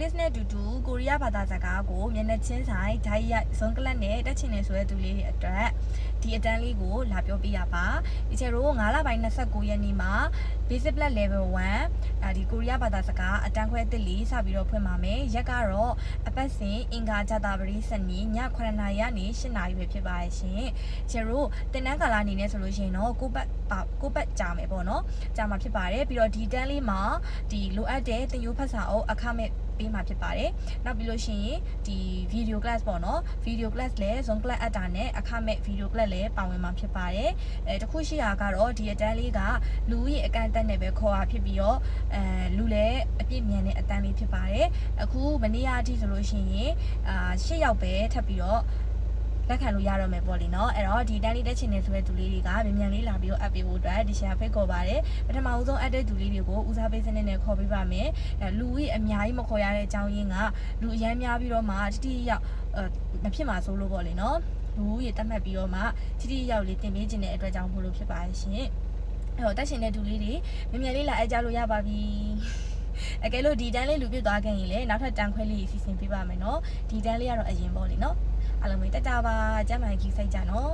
list နဲ့အတူတူကိုရီးယားဘာသာစကားကိုမျက်နှာချင်းဆိုင်ဓာတ်ရိုက်ဇွန်ကလတ်နဲ့တက်ချင်နေဆိုတဲ့သူလေးတွေအတွက်ဒီအတန်းလေးကိုလာပြောပြရပါဒီချေတို့9လပိုင်း29ရက်နေ့မှာ basic plus level 1အဲဒီကိုရီးယားဘာသာစကားအတန်းခွဲတစ်လေးစပြီးတော့ဖွင့်ပါမယ်ရက်ကတော့အပတ်စဉ်အင်္ဂါဂျတာပရိစနေည9:00နာရီကနေ10:00နာရီပဲဖြစ်ပါရဲ့ရှင်ချေတို့တင်တန်းကာလအနေနဲ့ဆိုလို့ရှိရင်တော့ကိုပတ်ပါကိုပတ်ကြာမယ်ပေါ့နော်ကြာမှာဖြစ်ပါတယ်ပြီးတော့ဒီတန်းလေးမှာဒီလိုအပ်တဲ့တင်ရိုးဖတ်စာအုပ်အခမဲ့ပေးမှာဖြစ်ပါတယ်နောက်ပြီးလို့ရှိရင်ဒီ video class ပေါ့နော် video class လည်း zone class အပ်တာနဲ့အခမဲ့ video class လည်းပါဝင်မှာဖြစ်ပါတယ်အဲတခုရှိတာကတော့ဒီအတန်းလေးကလူဦးရေအကန့်အသတ်နဲ့ပဲခေါ်တာဖြစ်ပြီးတော့အဲလူလည်းအပြည့်မြန်တဲ့အတန်းလေးဖြစ်ပါတယ်အခုမနေ့ကအထိဆိုလို့ရှိရင်အာ၈ယောက်ပဲထပ်ပြီးတော့ လက်ခံလို့ရတော့မယ်ပေါ့လေနော်အဲ့တော့ဒီတန်းလေးတက်ချင်နေဆိုတဲ့သူလေးတွေကမြန်မြန်လေးလာပြီးတော့အပ်ပေးဖို့အတွက်ဒီရှာဖိတ်ခေါ်ပါတယ်ပထမဦးဆုံးအပ်တဲ့သူလေးတွေကိုဦးစားပေးစနစ်နဲ့ခေါ်ပေးပါမယ်အဲလူကြီးအများကြီးမခေါ်ရတဲ့အကြောင်းရင်းကလူအများများပြီးတော့မှတတိရောက်အဲမဖြစ်မှာစိုးလို့ပေါ့လေနော်လူကြီးတတ်မှတ်ပြီးတော့မှတတိရောက်လေးတင်ပေးခြင်းတဲ့အတွက်ကြောင့်မို့လို့ဖြစ်ပါရဲ့ရှင်အဲ့တော့တက်ချင်တဲ့သူလေးတွေမြန်မြန်လေးလာအပ်ကြလို့ရပါပြီ အကယ်လို့ဒီတန်းလေးလူပြစ်သွားခင်ရင်လည်းနောက်ထပ်တန်းခွဲလေးစီစဉ်ပေးပါမယ်နော်ဒီတန်းလေးကတော့အရင်ပေါ့လေနော်အားလုံးပဲတက်ကြပါကျမ်းမာရေးကြီးစိတ်ကြနော်